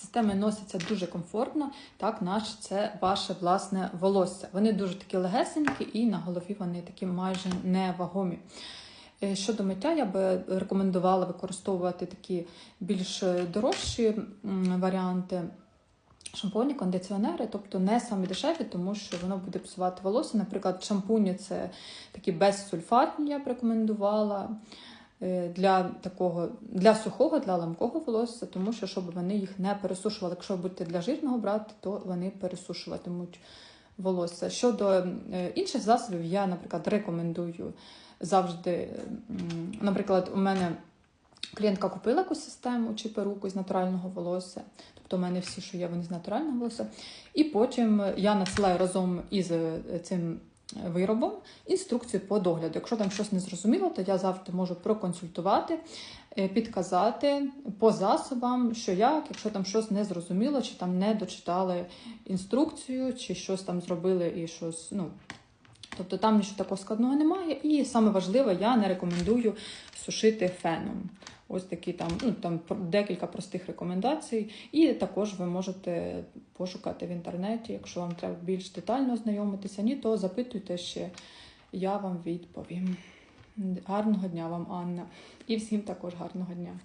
Системи носяться дуже комфортно, так, наш це ваше власне волосся. Вони дуже такі легесенькі, і на голові вони такі майже невагомі. Е, Щодо миття, я би рекомендувала використовувати такі більш дорожчі варіанти. Шампуні, кондиціонери, тобто не самі дешеві, тому що воно буде псувати волосся. Наприклад, шампуні це такі безсульфатні, я б рекомендувала для такого для сухого, для ламкого волосся, тому що щоб вони їх не пересушували. Якщо ви будете для жирного брати, то вони пересушуватимуть волосся. Щодо е, інших засобів, я, наприклад, рекомендую завжди. Наприклад, у мене клієнтка купила якусь систему чи перуку з натурального волосся. Тобто у мене всі, що є, вони з натурального волосся. І потім я надсилаю разом із е, цим виробом інструкцію по догляду. Якщо там щось не зрозуміло, то я завжди можу проконсультувати, е, підказати по засобам, що як, якщо там щось не зрозуміло, чи там не дочитали інструкцію, чи щось там зробили і щось, ну. Тобто там нічого такого складного немає. І саме важливе, я не рекомендую сушити феном. Ось такі там, ну там декілька простих рекомендацій. І також ви можете пошукати в інтернеті, якщо вам треба більш детально ознайомитися, ні, то запитуйте ще, я вам відповім. Гарного дня вам, Анна. І всім також гарного дня.